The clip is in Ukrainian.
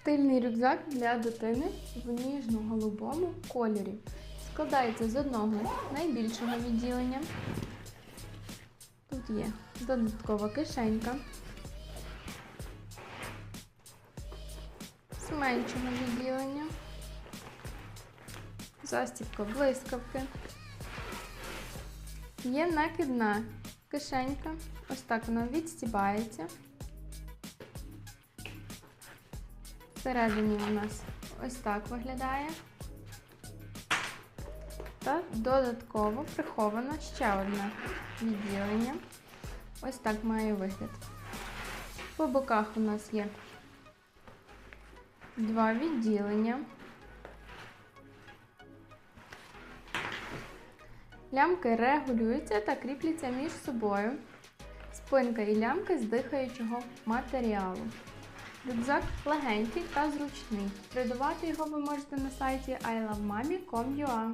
Стильний рюкзак для дитини в ніжно-голубому кольорі. Складається з одного найбільшого відділення. Тут є додаткова кишенька. З меншого відділення. Застібка блискавки. Є накидна кишенька. Ось так вона відстібається. Всередині у нас ось так виглядає. Та додатково приховано ще одне відділення. Ось так має вигляд. По боках у нас є два відділення. Лямки регулюються та кріпляться між собою. Спинка і лямки з дихаючого матеріалу. Рюкзак легенький та зручний. Придбати його ви можете на сайті ilovemami.com.ua